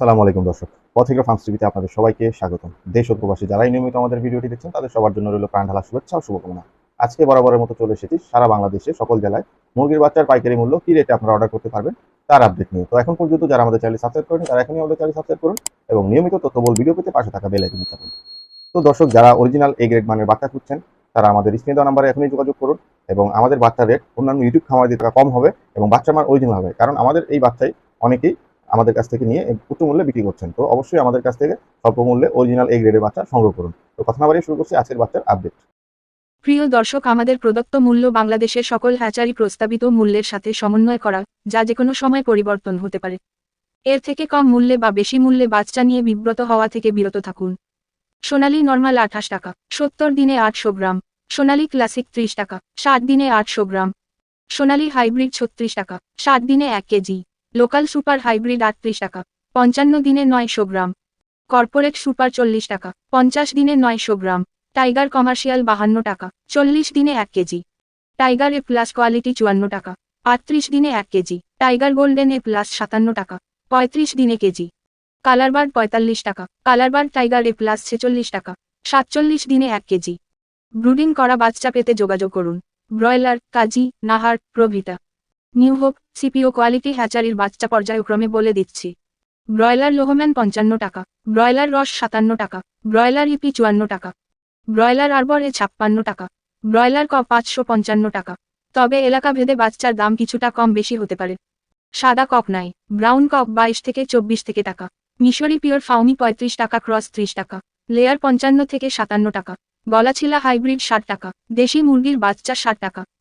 আসসালামু আলাইকুম দর্শক। পথিকা ফার্মস টিভিতে আপনাদের সবাইকে স্বাগতম। দেশ ও প্রবাসী যারাই নিয়মিত আমাদের ভিডিওটি দেখছেন, তাদের সবার জন্য রইল প্রাণ ঢালা শুভেচ্ছা ও শুভকামনা। আজকে বরাবরের মতো চলে এসেছি সারা বাংলাদেশে, সকল জেলায়। মুরগির বাচ্চার পাইকারি মূল্য কী রেটে আপনারা অর্ডার করতে পারবেন, তার আপডেট নিয়ে। তো এখন পর্যন্ত যারা আমাদের চ্যানেল সাবস্ক্রাইব করেন তারা এখনই আমাদের চ্যানেল সাবস্ক্রাইব করুন এবং নিয়মিত তথ্যবল ভিডিও পেতে পাশে থাকা বেল আইকন তো দর্শক, যারা অরিজিনাল এ গ্রেড মানের বাচ্চা খুঁজছেন, তারা আমাদের স্ক্রিনে দেওয়া নাম্বারে এখনই যোগাযোগ করুন এবং আমাদের বাচ্চার রেট অন্যান্য ইউটিউব খামারে টাকা কম হবে এবং বাচ্চার মান অরিজিনাল হবে। কারণ আমাদের এই বাচ্চাই অনেকেই আমাদের কাছ থেকে নিয়ে উচ্চ মূল্যে বিক্রি করছেন। তো অবশ্যই আমাদের কাছ থেকে স্বল্প মূল্যে অরিজিনাল এ গ্রেডের বাচ্চা সংগ্রহ করুন। তো কথা বাড়িয়ে শুরু করছি আজকের বাচ্চার আপডেট প্রিয় দর্শক, আমাদের প্রদত্ত মূল্য বাংলাদেশের সকল হ্যাচারি প্রস্তাবিত মূল্যের সাথে সমন্বয় করা যা যেকোনো সময় পরিবর্তন হতে পারে। এর থেকে কম মূল্যে বা বেশি মূল্যে বাচ্চা নিয়ে বিব্রত হওয়া থেকে বিরত থাকুন। সোনালী নর্মাল আঠাশ টাকা, সত্তর দিনে আটশো গ্রাম। সোনালী ক্লাসিক ত্রিশ টাকা, ষাট দিনে আটশো গ্রাম। সোনালী হাইব্রিড ছত্রিশ টাকা, ষাট দিনে এক কেজি। লোকাল সুপার হাইব্রিড আটত্রিশ টাকা, পঞ্চান্ন দিনে নয়শো গ্রাম। কর্পোরেট সুপার চল্লিশ টাকা, পঞ্চাশ দিনে নয়শো গ্রাম। টাইগার কমার্শিয়াল বাহান্ন টাকা, চল্লিশ দিনে এক KG. Tiger A plus quality চুয়ান্ন টাকা, আটত্রিশ দিনে এক KG. Tiger golden A plus সাতান্ন টাকা, পঁয়ত্রিশ দিনে কেজি। কালারবার পঁয়তাল্লিশ টাকা কালারবার টাইগার এ প্লাস ছেচল্লিশ টাকা, সাতচল্লিশ দিনে এক কেজি। ব্রুডিং করা বাচ্চা পেতে যোগাযোগ করুন। ব্রয়লার, কাজী, নাহার, প্রভৃতা। নিউ হোপ, সিপিও কোয়ালিটি হ্যাচারির বাচ্চা পর্যায়ক্রমে বলে দিচ্ছি। ব্রয়লার লোহম্যান পঞ্চান্ন টাকা, ব্রয়লার রস সাতান্ন টাকা, ব্রয়লার ইপি চুয়ান্ন টাকা, ব্রয়লার আরবর এ ছাপ্পান্ন টাকা, ব্রয়লার ক পাঁচশো পঞ্চান্ন টাকা। তবে এলাকা ভেদে বাচ্চার দাম কিছুটা কম বেশি হতে পারে। সাদা কক নাই, ব্রাউন কক বাইশ থেকে চব্বিশ থেকে টাকা, মিশরি পিওর ফাউনি পঁয়ত্রিশ টাকা ক্রস ত্রিশ টাকা, লেয়ার পঞ্চান্ন থেকে সাতান্ন টাকা, গলাছিলা হাইব্রিড ষাট টাকা, দেশি মুরগির বাচ্চা ষাট টাকা